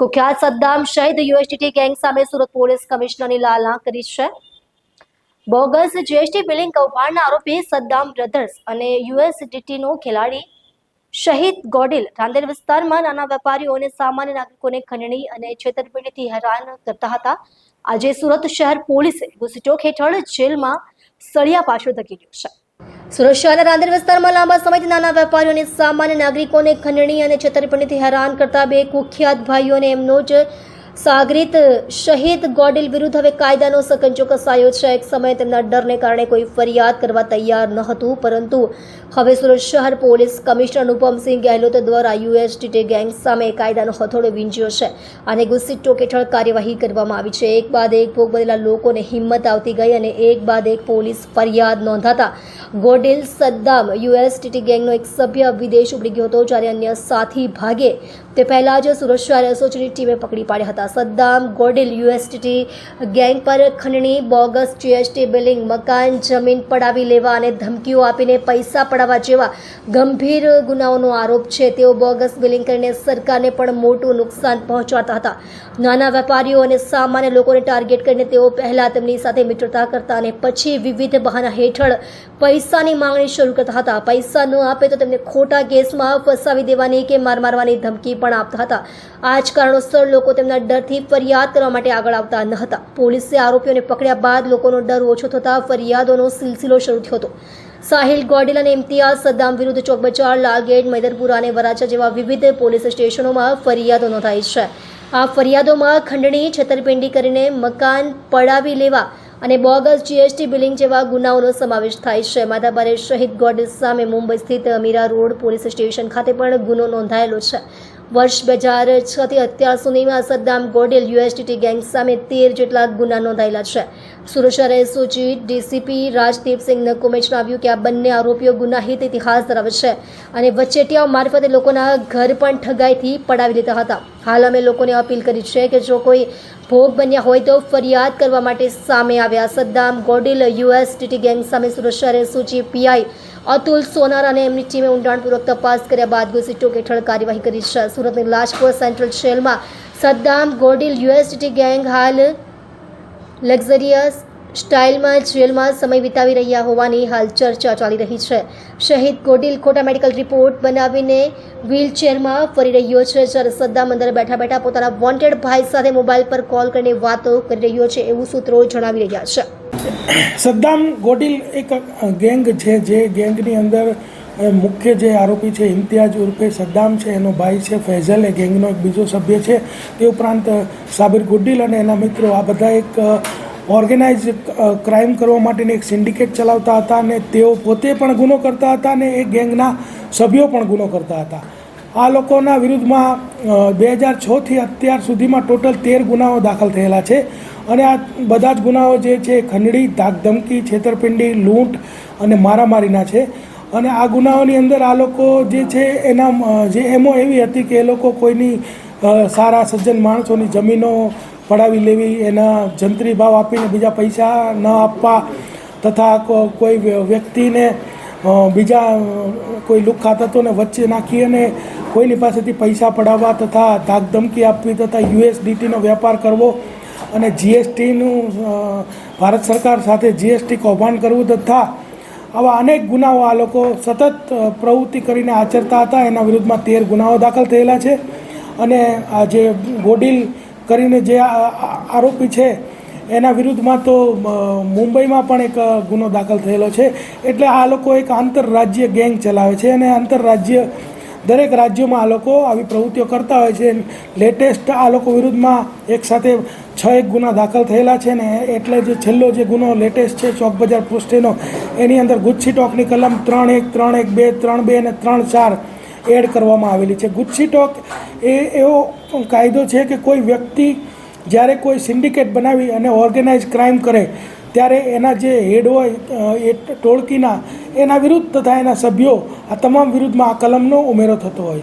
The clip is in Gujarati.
કુખ્યાત સદ્દામ શહીદ યુએસટીટી ગેંગ સામે સુરત પોલીસ કમિશનરની લાલના કરી છે. બોગસ જીએસટી બિલિંગ કૌભાંડના આરોપી સદ્દામ બ્રધર્સ અને યુએસડીટીનો ખેલાડી શહીદ ગોડિલ રાંદેર વિસ્તારમાં નાના વેપારીઓ અને સામાન્ય નાગરિકોને ખંડણી અને છેતરપિંડીથી હેરાન કરતા હતા. આજે સુરત શહેર પોલીસે ગુસ્સીટોક હેઠળ જેલમાં સળિયા પાછળ ધકેલ્યો છે. સુરત શહેરના રાંદેર વિસ્તારમાં લાંબા સમયથી નાના વેપારીઓ અને સામાન્ય નાગરિકોને ખંડણી અને છેતરપિંડીથી હેરાન કરતા બે કુખ્યાત ભાઈઓને એમનો જ સાગરીત શહીદ ગોડિલ વિરુદ્ધ હવે કાયદાનો સકંજો કસાયો છે. એક સમયે તેમના ડરને કારણે કોઈ ફરિયાદ કરવા તૈયાર ન હતું, પરંતુ હવે સુરત શહેર પોલીસ કમિશનર અનુપમસિંહ ગેહલોત દ્વારા યુએસટીટી ગેંગ સામે કાયદાનો હથોડો વીંજ્યો છે અને ગુસ્સી ટોક હેઠળ કાર્યવાહી કરવામાં આવી છે. એક બાદ એક ભોગ બનેલા લોકોને હિંમત આવતી ગઈ અને એક બાદ એક પોલીસ ફરિયાદ નોંધાતા ગોડિલ સદ્દામ યુએસટીટી ગેંગનો એક સભ્ય વિદેશ ઉપડી ગયો હતો જ્યારે અન્ય સાથી ભાગે તે પહેલાં જ સુરત શહેર ટીમે પકડી પાડ્યા હતા. સદ્દામ, ગોડિલ યુએસટીટી ગેંગ પર ખંડણી, બોગસ, જીએસટી, બિલિંગ, મકાન, જમીન પડાવી લેવા અને ધમકીઓ આપીને પૈસા પડાવવા જેવા ગંભીર ગુનાઓનો આરોપ છે. તેઓ બોગસ, બિલિંગ કરીને સરકારને પણ મોટું નુકસાન પહોંચાડતા હતા. નાના વેપારીઓ અને સામાન્ય લોકોને ટાર્ગેટ કરીને તેઓ પહેલા તેમની સાથે મિત્રતા કરતા અને પછી વિવિધ બહાના હેઠળ પૈસાની માંગણી શરૂ કરતા હતા. પૈસા ન આપે તો તેમને ખોટા કેસમાં ફસાવી દેવાની કે માર મારવાની ધમકી પણ આપતા હતા. આ જ કારણોસર લોકો તેમના ડરથી ફરિયાદ કરવા માટે આગળ આવતા ન હતા. પોલીસે આરોપીઓને પકડ્યા બાદ લોકોનો ડર ઓછો થતાં ફરિયાદોનો સિલસિલો શરૂ થયો હતો. સાહિલ ગોડિલ અને ઇમ્તિયાઝ સદ્દામ વિરુદ્ધ ચોકબજાર, લાલગેટ, મૈદરપુરા અને વરાછા જેવા વિવિધ પોલીસ સ્ટેશનોમાં ફરિયાદો નોંધાઈ છે. આ ફરિયાદોમાં ખંડણી, છેતરપિંડી કરીને મકાન પડાવી લેવા અને બોગસ જીએસટી બિલિંગ જેવા ગુનાઓનો સમાવેશ થાય છે. માધાબારે શહીદ ગોડ સામે મુંબઈ સ્થિત અમીરા રોડ પોલીસ સ્ટેશન ખાતે પણ ગુનો નોંધાયેલો છે. વર્ષ બે હજાર છથી અત્યાર સુધીમાં સદ્દામ ગોડેલ યુએસટીટી ગેંગ સામે તેર જેટલા ગુના નોંધાયેલા છે. સુરક્ષા એસઓજી ડીસીપી રાજદીપસિંહ નકુમે જણાવ્યું કે આ બંને આરોપીઓ ગુનાહિત ઇતિહાસ ધરાવે છે અને વચેટિયાઓ મારફતે લોકોના ઘર પણ ઠગાઈથી પડાવી લીધા હતા. હાલ અમે લોકોને અપીલ કરી છે કે જો કોઈ ભોગ બન્યા હોય તો ફરિયાદ કરવા માટે સામે આવ્યા. સદ્દામ ગોડિલ યુએસટીટી ગેંગ સામે સુરક્ષા રેસુચી પીઆઈ અતુલ સોનાર અને એમની ટીમે ઊંડાણપૂર્વક તપાસ કર્યા બાદ ગુસ્સીટોક હેઠળ કાર્યવાહી કરી છે. સુરતની લાજપોર સેન્ટ્રલ જેલમાં સદ્દામ ગોડિલ યુએસટીટી ગેંગ હાલ લક્ઝરિયસ સ્ટાઇલમાં જેલમાં સમય વિતાવી રહ્યા હોવાની હાલ ચર્ચા ચાલી રહી છે. શહીદ ગોડિલ ખોટા મેડિકલ રિપોર્ટ બનાવીને વ્હીલચેરમાં ફરી રહ્યો છે. જ્યારે સદ્દામ અંદર બેઠા બેઠા પોતાના વોન્ટેડ ભાઈ સાથે મોબાઈલ પર કોલ કરીને વાતો કરી રહ્યો છે એવું સૂત્રો જણાવી રહ્યા છે. સદ્દામ ગોડિલ એક ગેંગ છે જે ગેંગની અંદર મુખ્ય જે આરોપી છે ઇમ્તિયાજ ઉર્ફે સદ્દામ છે. એનો ભાઈ છે ફૈઝલ, એ ગેંગનો એક બીજો સભ્ય છે. તે ઉપરાંત સાબિર ગુડ્ડીલ અને એના મિત્રો આ બધા એક ઓર્ગેનાઇઝ ક્રાઇમ કરવા માટેની એક સિન્ડિકેટ ચલાવતા હતા અને તેઓ પોતે પણ ગુનો કરતા હતા અને એ ગેંગના સભ્યો પણ ગુનો કરતા હતા. આ લોકોના વિરુદ્ધમાં બે હજાર છથી અત્યાર સુધીમાં ટોટલ તેર ગુનાઓ દાખલ થયેલા છે અને આ બધા જ ગુનાઓ જે છે, ખંડણી, ધાકધમકી, છેતરપિંડી, લૂંટ અને મારામારીના છે. અને આ ગુનાઓની અંદર આ લોકો જે છે, એના જે એમો એવી હતી કે એ લોકો કોઈની સારા સજ્જન માણસોની જમીનો પડાવી લેવી, એના જંત્રી ભાવ આપીને બીજા પૈસા ન આપવા તથા કોઈ વ્યક્તિને બીજા કોઈ લુખ્ખા તત્વોને વચ્ચે નાખી અને કોઈની પાસેથી પૈસા પડાવવા તથા ધાકધમકી આપવી તથા યુએસડીટીનો વેપાર કરવો અને જીએસટીનું ભારત સરકાર સાથે જીએસટી કૌભાંડ કરવું તથા આવા અનેક ગુનાઓ આ લોકો સતત પ્રવૃત્તિ કરીને આચરતા હતા. એના વિરુદ્ધમાં તેર ગુનાઓ દાખલ થયેલા છે. અને આ જે ગોડિલ કરીને જે આરોપી છે, એના વિરુદ્ધમાં તો મુંબઈમાં પણ એક ગુનો દાખલ થયેલો છે. એટલે આ લોકો એક આંતરરાજ્ય ગેંગ ચલાવે છે અને આંતરરાજ્ય, દરેક રાજ્યોમાં આ લોકો આવી પ્રવૃત્તિઓ કરતા હોય છે. લેટેસ્ટ આ લોકો વિરુદ્ધમાં એક સાથે છ એક ગુના દાખલ થયેલા છે ને એટલે જે છેલ્લો જે ગુનો લેટેસ્ટ છે, ચોક બજાર પોસ્ટેનો, એની અંદર ગુચ્છી ટોકની કલમ ત્રણ એક ત્રણ એક બે, ત્રણ બે અને ત્રણ ચાર એડ કરવામાં આવેલી છે. ગુચ્છી ટોક એ એવો કાયદો છે કે કોઈ વ્યક્તિ જ્યારે કોઈ સિન્ડિકેટ બનાવી અને ઓર્ગેનાઇઝ ક્રાઇમ કરે, ત્યારે એના જે હેડ હોય એ ટોળકીના, એના વિરુદ્ધ તથા એના સભ્યો આ તમામ વિરુદ્ધમાં આ કલમનો ઉમેરો થતો હોય છે.